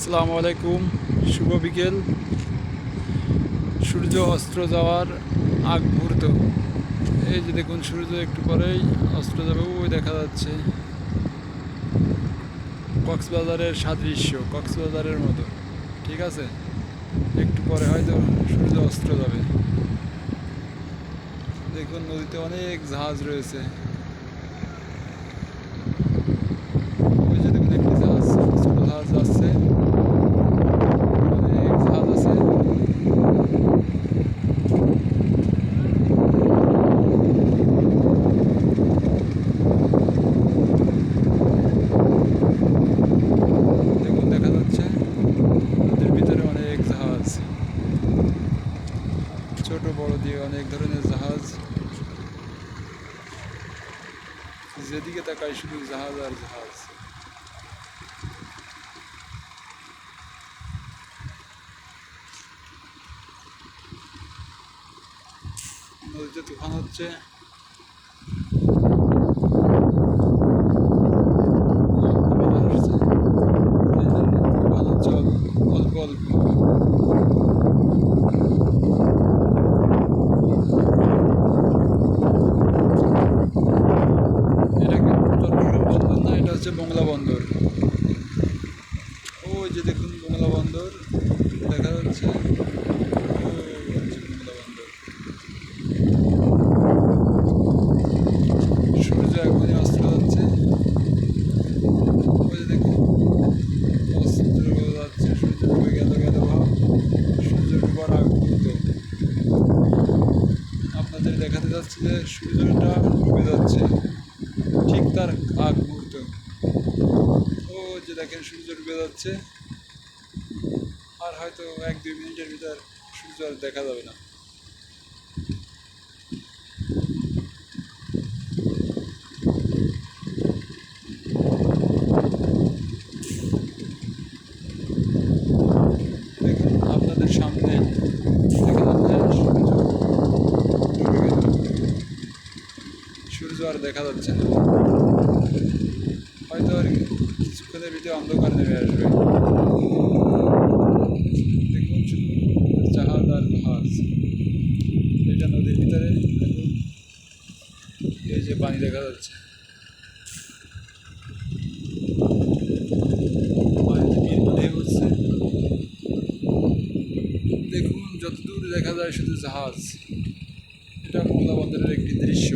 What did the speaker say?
আসসালামু আলাইকুম, শুভ বিকেল। সূর্য অস্ত্র যাওয়ার আগ মুহূর্ত। এই যে দেখুন, সূর্য একটু পরেই অস্ত্র যাবে, ওই দেখা যাচ্ছে। কক্সবাজারের সাদৃশ্য, কক্সবাজারের মতো। ঠিক আছে? একটু পরে হয়তো সূর্য অস্ত্র যাবে। দেখুন, নদীতে অনেক জাহাজ রয়েছে ওই যে দেখুন একটি জাহাজ ছোট জাহাজ যাচ্ছে অনেক জাহাজ আছে দেখুন দেখা যাচ্ছে নদীর ভিতরে অনেক জাহাজ ছোট বড় দিয়ে অনেক ধরনের জাহাজ। যেদিকে তাকায় শুধু জাহাজ আর জাহাজ। নদীতে তুফান হচ্ছে তুফান হচ্ছে অল্প অল্প এটা কি চট্টগ্রাম বন্দর না এটা হচ্ছে মোংলা বন্দর। ওই যে দেখুন মোংলা বন্দর, দেখা যাচ্ছে। আপনাদের দেখাতে যাচ্ছে যে সূর্যটা ডুবে যাচ্ছে। ঠিক তার আগ দেখেন সূর্য ডুবে যাচ্ছে আর হয়তো এক দুই মিনিটের ভিতর সূর্য আর দেখা যাবে না। আপনাদের সামনে সূর্য আর দেখা যাচ্ছে না। হয়তো আর কিছুক্ষণের ভিতরে অন্ধকার নেমে আসবে দেখুন শুধু জাহাজ আর জাহাজ এটা নদীর ভিতরে দেখুন এই যে পানি দেখা যাচ্ছে পানিতে বিল ঢেউ উঠছে দেখুন যতদূর দেখা যায় শুধু জাহাজ এটা মোংলা বন্দরের একটি দৃশ্য